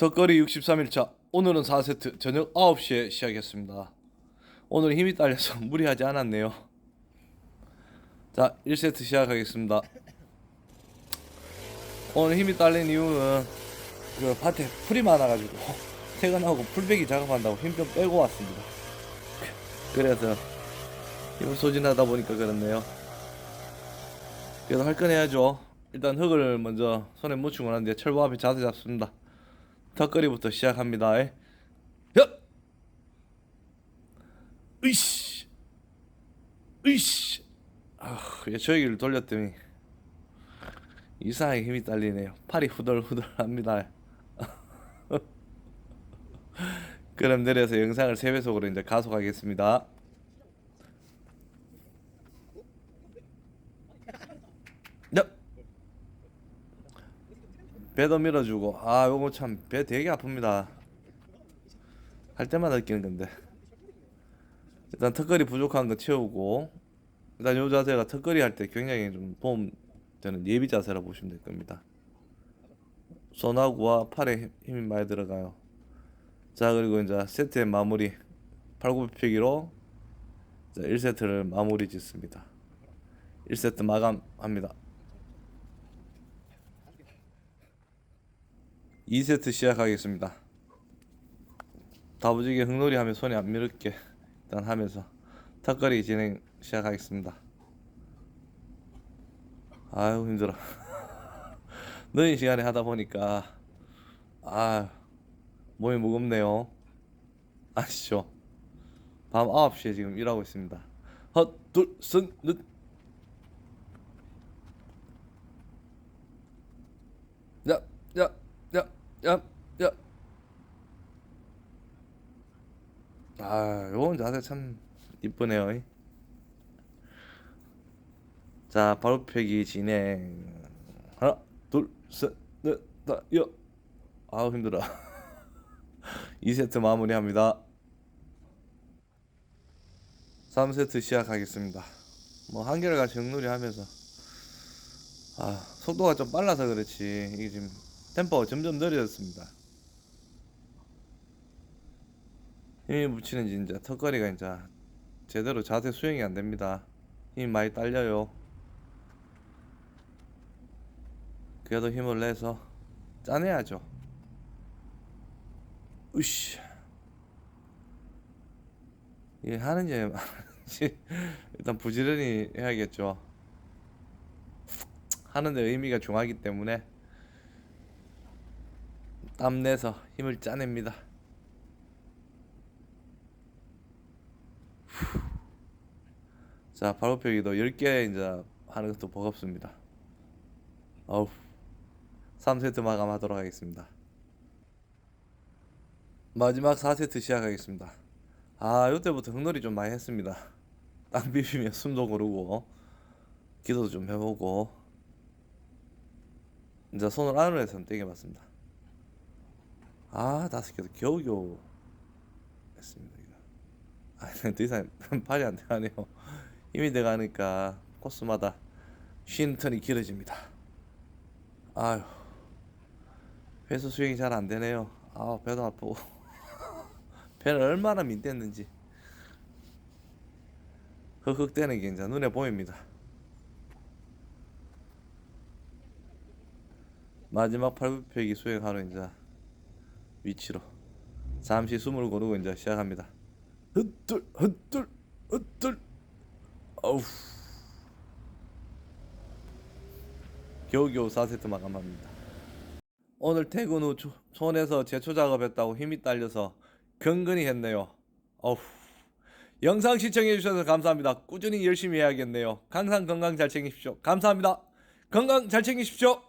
덕거리 63일차 오늘은 4세트 저녁 9시에 시작했습니다. 오늘 힘이 딸려서 무리하지 않았네요. 자 1세트 시작하겠습니다. 오늘 힘이 딸린 이유는 그 밭에 풀이 많아가지고 퇴근하고 풀베기 작업한다고 힘 좀 빼고 왔습니다. 그래서 힘을 소진하다 보니까 그렇네요. 그래도 할 건 해야죠. 일단 흙을 먼저 손에 묻히고 나는데 철부 앞에 자세 잡습니다. 턱걸이부터 시작합니다. 에. 야! 으이씨! 으이씨! 아, 저 얘기를 돌렸더니 이상하게 힘이 딸리네요. 팔이 후덜후덜합니다. 그럼 내려서 영상을 3배속으로 이제 가속하겠습니다. 배도 밀어주고. 아 요거 참 배 되게 아픕니다. 할 때마다 느끼는 건데. 일단 턱걸이 부족한 거 채우고 일단 요 자세가 턱걸이 할 때 굉장히 좀 도움 되는 예비 자세라 보시면 될 겁니다. 손하고와 팔에 힘- 힘이 많이 들어가요. 자 그리고 이제 세트의 마무리. 팔굽혀펴기로 1세트를 마무리 짓습니다. 1세트 마감합니다 2세트 시작하겠습니다. 다부지게 흙놀이 하면 손이 안 미룰게 일단 하면서 턱걸이 진행 시작하겠습니다. 아유 힘들어. 늦은 시간에 하다 보니까 아 몸이 무겁네요. 아시죠? 밤 9시에 지금 일하고 있습니다. 헛둘셋넷 야, 야, 야, 야, 야. 아, 요건 자세 참 이쁘네요. 이. 자, 바로 펴기 진행. 하나, 둘, 셋, 넷, 다, 여. 아우 힘들어. 2세트 마무리합니다. 3세트 시작하겠습니다. 뭐 한결같이 흙놀이 하면서 아, 속도가 좀 빨라서 그렇지. 이게 지금 템포가 점점 느려졌습니다. 힘이 붙이는 이제 턱걸이가 이제 제대로 자세 수행이 안 됩니다. 힘이 많이 딸려요. 그래도 힘을 내서 짜내야죠. 으쌰. 이게 하는지 말하는지 일단 부지런히 해야겠죠. 하는데 의미가 중하기 때문에 땀 내서 힘을 짜냅니다. 후. 자, 발굽혀기도 10개 이제 하는 것도 버겁습니다. 어우. 3세트 마감하도록 하겠습니다. 마지막 4세트 시작하겠습니다. 아, 요때부터 흙놀이 좀 많이 했습니다. 땅 비비며 숨도 고르고 기도도 좀 해보고 이제 손을 안으로 해서 땡겨봤습니다. 아 다섯 개도 겨우겨우 했습니다. 이거. 아, 더 이상 팔이 안 들어가네요. 힘이 들어가니까 코스마다 쉬는 턴이 길어집니다. 아유 회수 수행이 잘 안 되네요. 아 배도 아프고 배는 얼마나 민댔는지 흑흑대는 게 이제 눈에 보입니다. 마지막 팔굽혀펴기 수행하러 이제 위치로 잠시 숨을 고르고 이제 시작합니다. 헛둘 헛둘 헛둘 어우 겨우겨우 4세트 마감합니다. 오늘 퇴근 후 초- 촌에서 제초 작업했다고 힘이 딸려서 근근히 했네요. 어후 영상 시청해 주셔서 감사합니다. 꾸준히 열심히 해야겠네요. 항상 건강 잘 챙기십시오. 감사합니다. 건강 잘 챙기십시오.